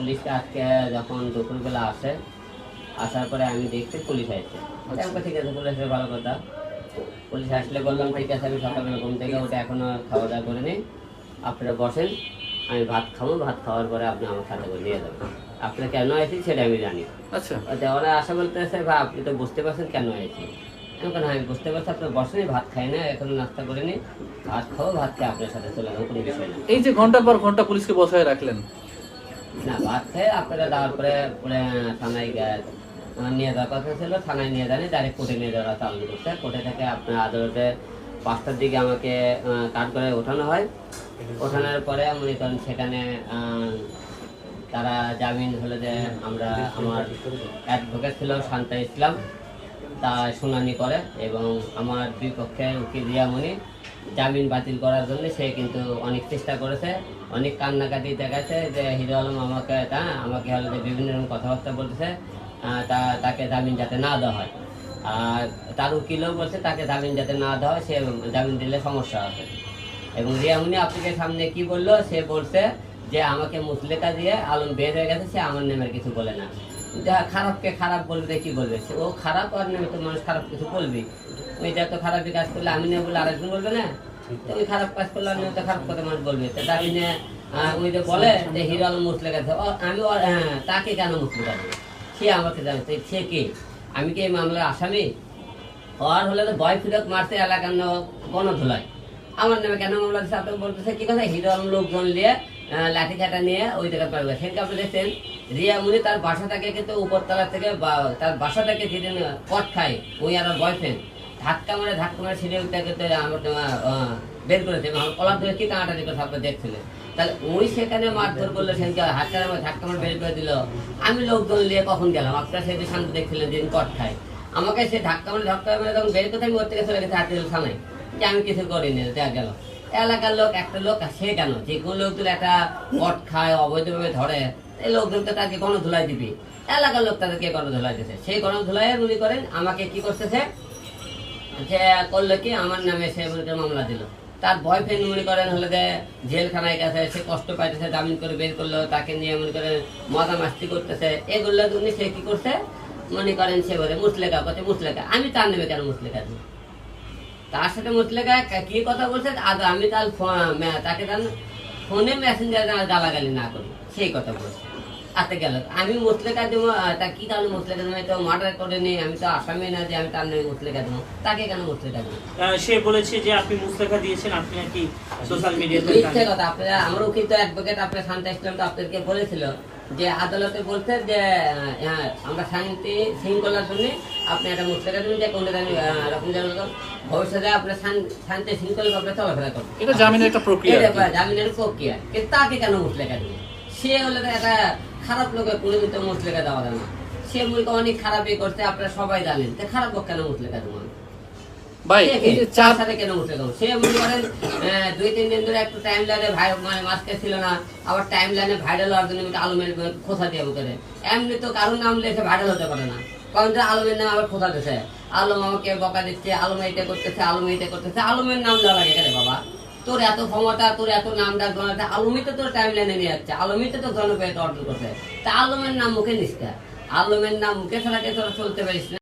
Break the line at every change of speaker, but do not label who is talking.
পুলিশকে আজকে যখন দুপুরবেলা আসে আসার পরে আমি দেখছি পুলিশ আসছে
আচ্ছা।
আমাকে ঠিক আছে পুলিশের ভালো কথা। পুলিশ আসলে বললাম ঠিক আছে আমি সকালবেলা ঘুম থেকে ওটা এখনও খাওয়া দাওয়া করে নিই। আপনারা বসেন আমি ভাত খাব। ভাত খাওয়ার পরে আপনি আমার সাথে করে নিয়ে যাবেন। আপনি কেন আইছি সেটা আমি জানি।
আচ্ছা।
আচ্ছা ওরা আশা বলতেছে বা আপনি তো বুঝতে পারছেন কেন আমি কেন আমি বুঝতে পারছি আপনার বসেনি ভাত খাই না এখন নাস্তা করে নি ভাত খাব ভাত খেয়ে আপনার সাথে চলে যাব
এই যে ঘণ্টার পর ঘণ্টা পুলিশকে বসায় রাখলেন
না ভাত আপনারা পরে থানায় নিয়ে যাওয়ার কথা ছিল, থানায় নিয়ে কোর্টে নিয়ে যাওয়া চালু করছে। কোর্টে থেকে আপনার আদালতে পাঁচটার দিকে আমাকে কাঠ করে ওঠানো হয়। ওঠানোর পরে মনে করেন সেখানে তারা জামিন হলে যে আমরা আমার অ্যাডভোকেট ছিল শান্তা ইসলাম তা শুনানি করে এবং আমার বিপক্ষে উকিল রিয়ামণি জামিন বাতিল করার জন্য সে কিন্তু অনেক চেষ্টা করেছে, অনেক কান্নাকাটি দেখাচ্ছে যে হিরো আলম আমাকে তা, আমাকে হলে বিভিন্ন রকম কথাবার্তা বলতেছে তা, তাকে জামিন যাতে না দেওয়া হয়। আর তার উকিলও বলছে তাকে জামিন যাতে না দেওয়া হয়, সে জামিন দিলে সমস্যা আছে এবং রিয়ামণি আপনাকে সামনে কি বলল? সে বলছে যে আমাকে মুসলেকা দিয়ে আলম বের হয়ে গেছে, সে আমার নামের কিছু বলে না। যা খারাপকে খারাপ বলবে, কি বলবে? ও খারাপ, আর নামে তো মানুষ খারাপ কিছু বলবি ওই যত খারাপই কাজ করলে আমি না বলে আরেকজন বলবে না? তো ওই খারাপ কাজ করলে আমি তো খারাপ কথা মানুষ বলবে। তো তার জন্য ওই যে বলে যে হিরো আলম মুসলেকা আছে ও আমি হ্যাঁ তাকে কেন মুসলেকা দেবো সে আমাকে জানে তো সে কে? আমি কি এই মামলার আসামি? আর হলে তো ভয় ফিরত মারতে এলাকার গণধুলায় আমার নামে কেন মামলা দিচ্ছে আপনি বলতেছে কি কথা? হিরো আলম লোকজন নিয়ে লাঠি কাটা নিয়ে ওই জায়গায় পারবে সেদিনকে আপনি দেখছেন রিয়া মুনি তার বাসাটাকে কিন্তু উপরতলা থেকে বা- তার বাসাটাকে যেদিন কট খায় ওই আর বয়ফ্রেন্ড ধাক্কা মারে ধাক্কা মারে সিঁড়ি উঠে কিন্তু আমার তোমার, বের করেছে। কলার ধরে কি টানাটানি করে আপনি দেখছিলেন তাহলে ওই সেখানে মারধর করল সেদিনকে হাতটা আমার ধাক্কা মারে বের করে দিল। আমি লোকজন নিয়ে কখন গেলাম? আপনারা সেদিন শান্তি দেখছিলেন যেদিন কট আমাকে সে ধাক্কা মারে ধাক্কা মারে তখন বের করতে আমি ওর থেকে চলে গেছে হাতে থানায় যে আমি কিছু করিনি দেখা গেল। এলাকার লোক একটা লোক সে কেন? যে কোনো লোক যদি একটা কট খায় অবৈধভাবে ধরে এই লোকজন তো তাকে গণ ধুলাই দিবি। এলাকার লোক তাদেরকে গণ ধুলাই দিছে সেই গণ ধুলাই উনি করেন আমাকে কি করতেছে? করল কি, আমার নামে সে মামলা দিল। তার বয়ফ্রেন্ড মনে করেন হলে যে জেলখানায় গেছে, সে কষ্ট পাইতেছে, জামিন করে বের করল, তাকে নিয়ে মনে করেন মজা মাস্তি করতেছে। এগুলো উনি সে কি করছে? মনে করেন সে বলে, মুসলেখা করছে মুসলেখা। আমি তার নেবে কেন মুসলেখা দিই তার সাথে মুসলেখা কি কথা বলছে? আজ আমি তার তাকে তার ফোনে মেসেঞ্জার গালাগালি না করি। সেই কথা বলছে। আতে গেল। আমি মুসলেখা দেবো তা কি কারণে মুসলেখা দেবো? তো মার্ডার করে নি আমি তো আসামি না যে আমি তার নামে মুসলেখা দেবো। তাকে কেন মুসলেখা দেবো?
সে বলেছে যে আপনি মুস্তাকা দিয়েছেন আপনি নাকি সোশ্যাল মিডিয়াতে
মিথ্যে কথা আপনারা আমার উকিল তো অ্যাডভোকেট আপনার শান্তা ইসলাম তো আপনাদেরকে বলেছিল যে আদালতে বলছে যে আমরা শান্তি শৃঙ্খলার জন্য আপনি একটা মুসলেখা দেবেন যে কোনটা জানি রকম যেন ভবিষ্যতে আপনার শান্তি শৃঙ্খলা ভাবে চলাফেরা করবেন।
এটা জামিনের একটা প্রক্রিয়া
জামিনের প্রক্রিয়া তাকে কেন মুসলেখা দিবে সে হলে একটা খারাপ লোকের পরিচিত মুসলেখা দেওয়া যায় না। সে মূলত অনেক খারাপই করছে আপনারা সবাই জানেন। তা খারাপ লোক কেন মুসলেখা দেবো আমি?
ভাই এই যে চার
সাথে কেন মুসলেখা দেবো? সে মনে করেন দুই তিন দিন ধরে একটু টাইম লাইনে ভাই মানে মাস্কে ছিল না। আবার টাইম লাইনে ভাইরাল হওয়ার জন্য দিয়ে এমনি তো কারোর নাম লেখে ভাইরাল হতে পারে না। কারণ যে আলমের নাম আবার আলম আমাকে বকা দিচ্ছে আলম এইটা করতেছে আলম এইটা করতেছে। আলমের নাম দেওয়া লাগে কেন বাবা? তোর এত ক্ষমতা, তোর এত নাম ডাক জনাতে আলমিতে তোর টাইম লাইনে নিয়ে যাচ্ছে আলমিতে তো জনপ্রিয়তা অর্জন করছে তা আলমের নাম মুখে নিস আলমের নাম মুখে ছাড়া কে তোরা চলতে পারিস না।